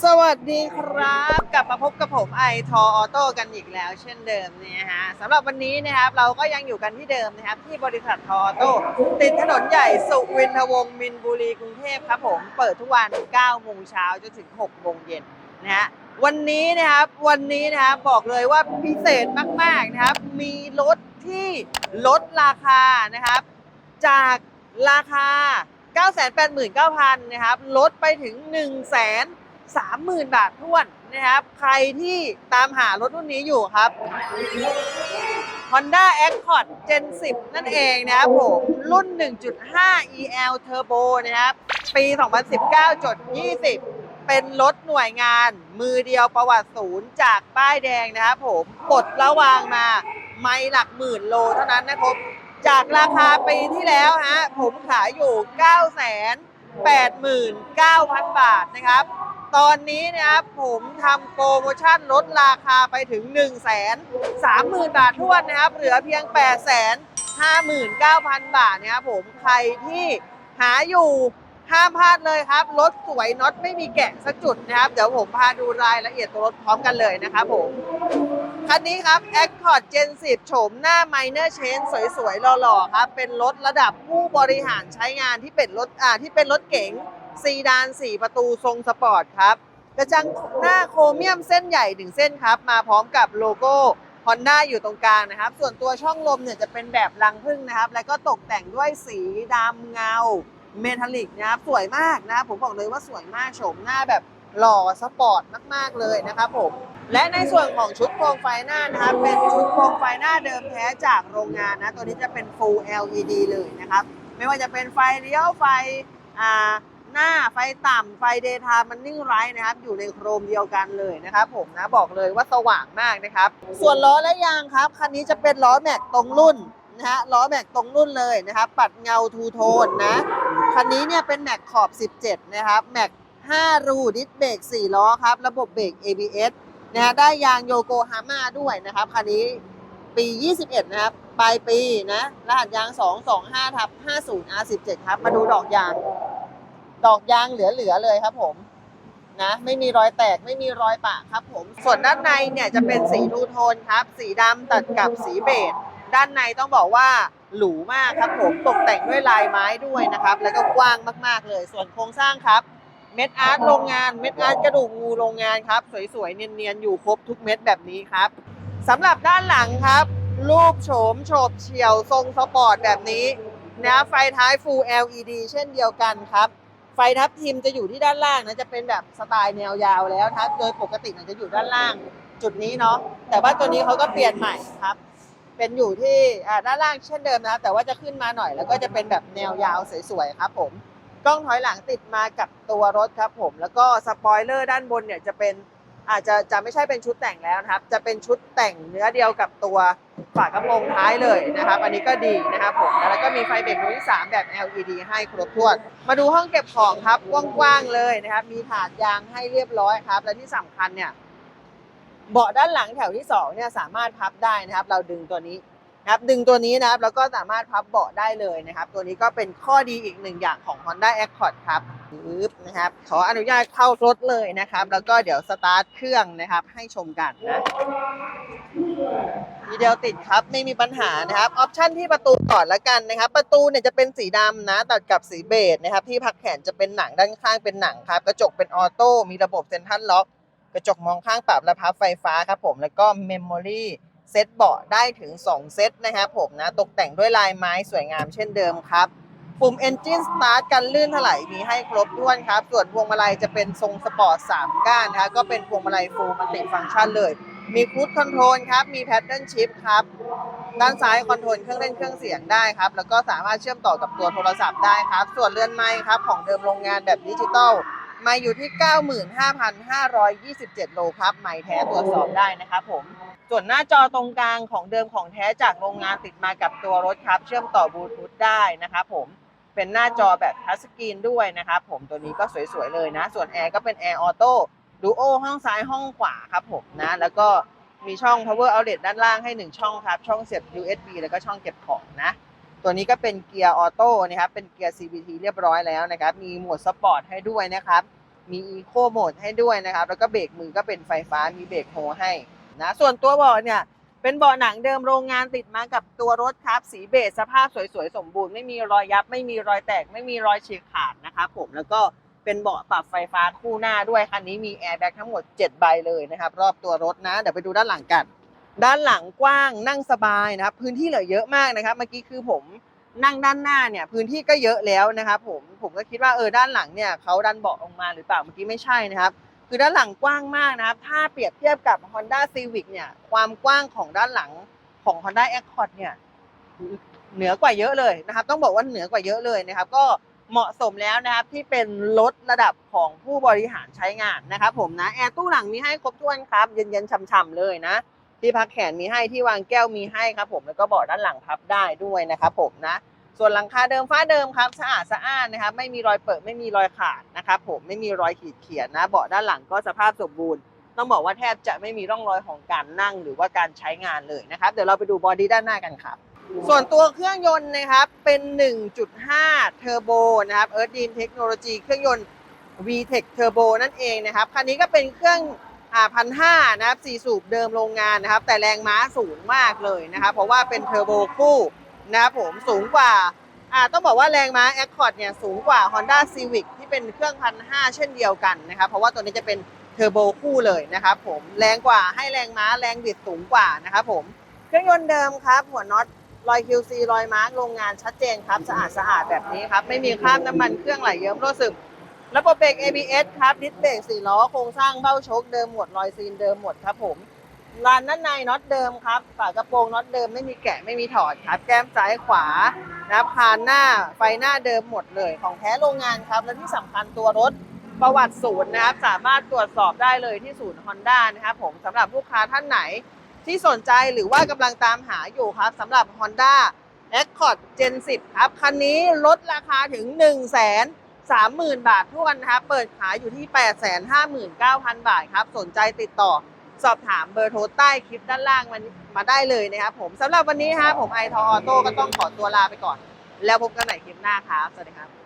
สวัสดีครับ กลับมาพบกับผมไอทอออโต้กันอีกแล้ว เช่นเดิมเนี่ยฮะสำหรับวันนี้นะครับเราก็ยังอยู่กันที่เดิมนะครับ ที่บริษัททอออโต้ติดถนนใหญ่สุวินทวงศ์มินบุรีกรุงเทพครับผมเปิดทุกวัน 9 โมงเช้าจนถึง 6 โมงเย็นนะฮะวันนี้นะครับวันนี้นะครับบอกเลยว่าพิเศษมากๆนะครับ มีรถที่ลดราคานะครับ จากราคา 989,000นะครับลดไปถึง 1 0 0 0 0 30,000 บาทท้วนนะครับ ใครที่ตามหารถรุ่นนี้อยู่ครับ Honda Accord Gen 10 นั่นเองนะครับผมรุ่น 1.5 EL Turbo นะครับ ปี 2019จด20 เป็นรถหน่วยงาน มือเดียวประวัติศูนย์จากป้ายแดงนะครับผมปลดระวางมาไม่หลักหมื่นโลเท่านั้นนะครับ จากราคาปีที่แล้วฮะผมขายอยู่ 9 89,000 บาทนะครับ ตอนนี้นะครับผมทำโปรโมชั่นลดราคาไปถึง 1 3 0 0 0 0 บาททวนนะครับ เหลือเพียง 8 5 9 0 0 0 บาทนะครับผมใครที่หาอยู่ห้ามพลาดเลยครับรถสวยน็อตไม่มีแกะสักจุดนะครับ เดี๋ยวผมพาดูรายละเอียดตัวรถพร้อมกันเลยนะครับผม คันนี้ครับ Accord Gen 10โฉมหน้า Minor Change สวยๆหล่อๆครับ เป็นรถระดับผู้บริหารใช้งานที่เป็นรถอ่าที่เป็นรถเก๋ง ซีดาน 4 ประตูทรงสปอร์ตครับ กระจังหน้าโครเมียมเส้นใหญ่หนึ่งเส้นครับ มาพร้อมกับโลโก้ Honda อยู่ตรงกลางนะครับ ส่วนตัวช่องลมเนี่ยจะเป็นแบบรังพึ่งนะครับ แล้วก็ตกแต่งด้วยสีดำเงาเมทัลลิกนะครับ สวยมากนะครับ ผมบอกเลยว่าสวยมากโฉมหน้าแบบหล่อสปอร์ตมาก ๆ เลยนะครับผม และในส่วนของชุดโคมไฟหน้านะครับ เป็นชุดโคมไฟหน้าเดิมแท้จากโรงงานนะ ตัวนี้จะเป็น Full LED เลยนะครับ ไม่ว่าจะเป็นไฟเลี้ยวไฟอ่า หน้าไฟต่ำไฟเดย์ทม์มันนิ่งไร้นะครับ อยู่ในโครมเดียวกันเลยนะครับ ผมนะบอกเลยว่าสว่างมากนะครับ ส่วนล้อและยางครับ คันนี้จะเป็นล้อแม็กตรงรุ่นนะฮะล้อแม็กตรงรุ่นเลยนะครับ ปัดเงาทูโทนนะ คันนี้เนี่ยเป็นแม็กขอบ 17 นะครับแม็ก5 รูดิสเบรก4 ล้อครับ ระบบเบรก ABS นะฮะได้ยางโยโกฮาม่าด้วยนะครับ คันนี้ปี 21 นะครับ ปลายปีนะ รหัสยาง 225ทับ50 R17 ครับ มาดูดอกยาง ดอกยางเหลือๆเลยครับผมนะไม่มีรอยแตกไม่มีรอยปะครับผม ส่วนด้านในเนี่ยจะเป็นสีทูโทนครับ สีดำตัดกับสีเบจด้านในต้องบอกว่าหรูมากครับผมตกแต่งด้วยลายไม้ด้วยนะครับ แล้วก็กว้างมากๆเลย ส่วนโครงสร้างครับ เม็ดอาร์ตโรงงานเม็ดอาร์ตกระดูกงูโรงงานครับ สวยๆ เนียนๆ อยู่ครบทุกเม็ดแบบนี้ครับสำหรับด้านหลังครับ รูปโฉมโฉบเฉี่ยวทรงสปอร์ตแบบนี้นะไฟท้าย Full LED เช่นเดียวกันครับ ไฟทับทิมจะอยู่ที่ด้านล่างนะจะเป็นแบบสไตล์แนวยาวแล้วครับโดยปกติมันจะอยู่ด้านล่าง จุดนี้เนาะแต่ว่าตัวนี้เขาก็เปลี่ยนใหม่ครับ เป็นอยู่ที่อ่าด้านล่างเช่นเดิมนะ แต่ว่าจะขึ้นมาหน่อยแล้วก็จะเป็นแบบแนวยาวสวยๆครับผมกล้องถอยหลังติดมากับตัวรถครับผม แล้วก็สปอยเลอร์ด้านบนเนี่ยจะเป็นอาจจะจะไม่ใช่เป็นชุดแต่งแล้วนะครับ จะเป็นชุดแต่งเนื้อเดียวกับตัว ฝากระโปรงท้ายเลยนะครับ อันนี้ก็ดีนะครับผม แล้วก็มีไฟเบรกดวงที่ 3 แบบ LED ให้ครบถ้วน มาดูห้องเก็บของครับ กว้างๆเลยนะครับ มีถาดยางให้เรียบร้อยครับ และที่สำคัญเนี่ย เบาะด้านหลังแถวที่2เนี่ยสามารถพับได้นะครับ เราดึงตัวนี้นะครับ ดึงตัวนี้นะครับ แล้วก็สามารถพับเบาะได้เลยนะครับ ตัวนี้ก็เป็นข้อดีอีกหนึ่งอย่างของ Honda Accord ครับปึ๊บนะครับ ขออนุญาตเข้ารถเลยนะครับ แล้วก็เดี๋ยวสตาร์ทเครื่องนะครับ ให้ชมกันนะ ทีเดียวติดครับไม่มีปัญหานะครับออปชั่นที่ประตูก่อนละกันนะครับ ประตูเนี่ยจะเป็นสีดำนะ ตัดกับสีเบจนะครับ ที่พักแขนจะเป็นหนังด้านข้างเป็นหนังครับ กระจกเป็นออโต้มีระบบเซ็นทรัลล็อก กระจกมองข้างปรับและพับไฟฟ้าครับผมแล้วก็เมมโมรี่เซตเบาะได้ถึง 2 เซตนะครับผมนะ ตกแต่งด้วยลายไม้สวยงามเช่นเดิมครับปุ่ม Engine Start กันลื่นถลายมีให้ครบถ้วนครับ ส่วนพวงมาลัยจะเป็นทรงสปอร์ต 3 ก้านนะครก็เป็นพวงมาลัยฟูลมัลติฟังก์ชันเลย มีคูดคอนโทรลครับ มีแพดเดิลชิพครับ ด้านซ้ายคอนโทรลเครื่องเล่นเครื่องเสียงได้ครับ แล้วก็สามารถเชื่อมต่อกับตัวโทรศัพท์ได้ครับ ส่วนเรือนไม้ครับ ของเดิมโรงงานแบบดิจิตอลมาอยู่ที่ 95,527 โลครับ ไม้แท้ตรวจสอบได้นะครับผม ส่วนหน้าจอตรงกลางของเดิมของแท้จากโรงงานติดมากับตัวรถครับ เชื่อมต่อบลูทูธได้นะครับผม เป็นหน้าจอแบบทัชสกรีนด้วยนะครับผม ตัวนี้ก็สวยๆเลยนะ ส่วนแอร์ก็เป็นแอร์ออโต้ ดูโอห้องซ้ายห้องขวาครับผมนะ แล้วก็มีช่อง power outlet ด้านล่างให้ 1 ช่องครับ ช่องเสียบ USB แล้วก็ช่องเก็บของนะ ตัวนี้ก็เป็นเกียร์ออโต้นะครับ เป็นเกียร์ CVT เรียบร้อยแล้วนะครับ มีโหมดสปอร์ตให้ด้วยนะครับ มีอีโคโหมดให้ด้วยนะครับ แล้วก็เบรกมือก็เป็นไฟฟ้า มีเบรกโฮให้นะ ส่วนตัวเบาะเนี่ย เป็นเบาะหนังเดิมโรงงานติดมากับตัวรถครับ สีเบจสภาพสวยๆสมบูรณ์ ไม่มีรอยยับ ไม่มีรอยแตก ไม่มีรอยฉีกขาดนะครับผม แล้วก็ เป็นเบาะปรับไฟฟ้าคู่หน้าด้วยคันนี้มีแอร์แบ็กทั้งหมด 7 ใบเลยนะครับ รอบตัวรถนะ เดี๋ยวไปดูด้านหลังกัน ด้านหลังกว้างนั่งสบายนะครับ พื้นที่เหลือเยอะมากนะครับ เมื่อกี้คือผมนั่งด้านหน้าเนี่ยพื้นที่ก็เยอะแล้วนะครับผมผมก็คิดว่าเออด้านหลังเนี่ยเขาดันเบาะลงมาหรือเปล่าเมื่อกี้ไม่ใช่นะครับ คือด้านหลังกว้างมากนะครับ ถ้าเปรียบเทียบกับ Honda Civic เนี่ยความกว้างของด้านหลังของ Honda Accord เนี่ยเหนือกว่าเยอะเลยนะครับ ต้องบอกว่าเหนือกว่าเยอะเลยนะครับ ก็ เหมาะสมแล้วนะครับที่เป็นรถระดับของผู้บริหารใช้งานนะครับผมนะแอร์ตู้หลังมีให้ครบถ้วนครับ เย็นๆช่ำๆเลยนะที่พักแขนมีให้ที่วางแก้วมีให้ครับ ผมแล้วก็เบาะด้านหลังพับได้ด้วยนะครับผมนะ ส่วนหลังคาเดิมฝ้าเดิมครับสะอาดสะอ้านนะครับไม่มีรอยเปิดไม่มีรอยขาดนะครับผมไม่มีรอยขีดเขียนนะเบาะด้านหลังก็สภาพสมบูรณ์ต้องบอกว่าแทบจะไม่มีร่องรอยของการนั่งหรือว่าการใช้งานเลยนะครับ เดี๋ยวเราไปดูบอดี้ด้านหน้ากันครับ ส่วนตัวเครื่องยนต์นะครับเป็น 1.5 เทอร์โบนะครับ e a r t h d r e a m Technology เครื่องยนต์ VTEC Turbo นั่นเองนะครับ คันนี้ก็เป็นเครื่องพันห้านะครับสี่สูบเดิมโรงงานนะครับ แต่แรงม้าสูงมากเลยนะครับ เพราะว่าเป็นเทอร์โบคู่นะครับผมสูงกว่าอ่าต้องบอกว่าแรงม้า Accord เนี่ยสูงกว่า Honda Civic ที่เป็นเครื่องพันห้าเช่นเดียวกันนะครับ เพราะว่าตัวนี้จะเป็นเทอร์โบคู่เลยนะครับผมแรงกว่าให้แรงม้าแรงบิดสูงกว่านะครับผมเครื่องยนต์เดิมครับ หัวน็อต รอย QC รอยมาร์กโรงงานชัดเจนครับ สะอาดสะอาดแบบนี้ครับ ไม่มีคราบน้ำมันเครื่องไหลเยิ้มรั่วซึมระบบเบรก ABS ครับดิสเบรกสี่ล้อโครงสร้างเบ้าโชคเดิมหมดรอยซีนเดิมหมดครับผมลานด้านในน็อตเดิมครับฝากระโปรงน็อตเดิมไม่มีแกะไม่มีถอดครับ แก้มซ้ายขวานะครับคานหน้าไฟหน้าเดิมหมดเลย ของแท้โรงงานครับ และที่สำคัญตัวรถประวัติศูนย์นะครับ สามารถตรวจสอบได้เลยที่ศูนย์ Honda นะครับผมสำหรับลูกค้าท่านไหน ที่สนใจหรือว่ากำลังตามหาอยู่ครับสำหรับ Honda Accord Gen 10 ครับ คันนี้ลดราคาถึง 1 3 0 0 0 0 บาททุกวนนะครับเปิดขายอยู่ที่ 859,000 บาทครับ สนใจติดต่อสอบถามเบอร์โทรใต้คลิปด้านล่างมันมาได้เลยนะครับผมสำหรับวันนี้ครับผมไอทออโต้ก็ต้องขอตัวลาไปก่อน แล้วพบกันใหม่คลิปหน้าครับ สวัสดีครับ